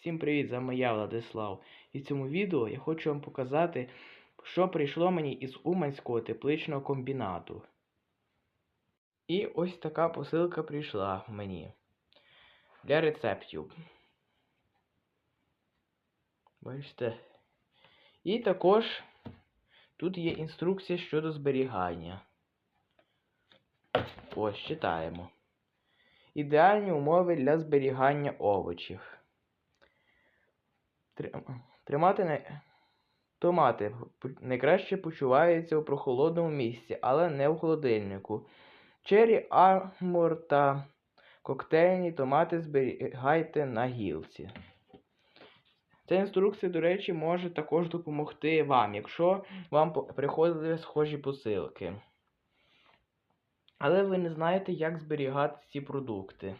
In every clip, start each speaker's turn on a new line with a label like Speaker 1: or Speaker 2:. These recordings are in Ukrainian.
Speaker 1: Всім привіт, з вами я Владислав. І в цьому відео я хочу вам показати, що прийшло мені із Уманського тепличного комбінату. І ось така посилка прийшла мені для рецептів. Бачите? І також тут є інструкція щодо зберігання. Ось читаємо. Ідеальні умови для зберігання овочів. Трим- Тримати не... Томати найкраще почуваються у прохолодному місці, але не в холодильнику. Чері армор та коктейльні томати зберігайте на гілці. Ця інструкція, до речі, може також допомогти вам, якщо вам приходили схожі посилки. Але ви не знаєте, як зберігати ці продукти.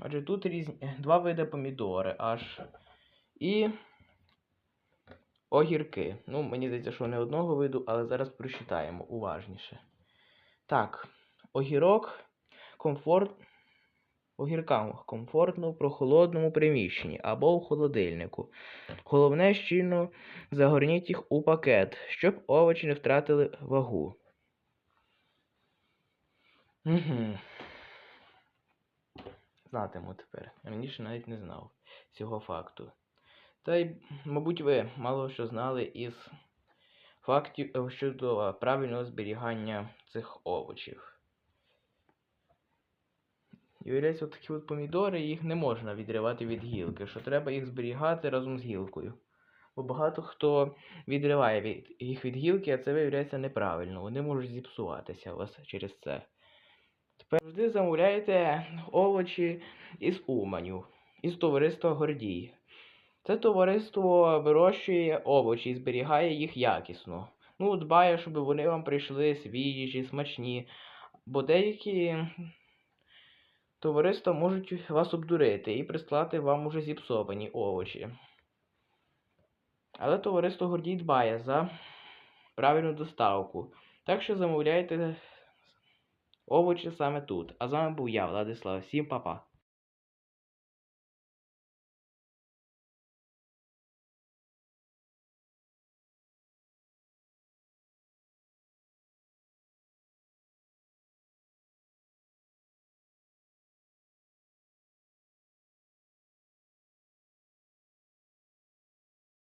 Speaker 1: Адже тут різні, два види помідори аж. І огірки. Ну, мені здається, що не одного виду, але зараз прочитаємо уважніше. Так, огірок комфорт. Огіркам комфортно в прохолодному приміщенні або у холодильнику. Головне щільно загорніть їх у пакет, щоб овочі не втратили вагу. Угу. Знатиму тепер. Раніше навіть не знав цього факту. Та й, мабуть, ви мало що знали із фактів е, щодо правильного зберігання цих овочів. І виявляється, такі от помідори, їх не можна відривати від гілки, що треба їх зберігати разом з гілкою. Бо багато хто відриває від, їх від гілки, а це виявляється неправильно. Вони можуть зіпсуватися у вас через це. Тепер завжди замовляйте овочі із Уманю, із товариства Гордій. Це товариство вирощує овочі і зберігає їх якісно. Ну, дбає, щоб вони вам прийшли свіжі, смачні. Бо деякі товариства можуть вас обдурити і прислати вам уже зіпсовані овочі. Але товариство Гордій дбає за правильну доставку. Так що замовляйте овочі саме тут. А з вами був я, Владислав. Всім па-па.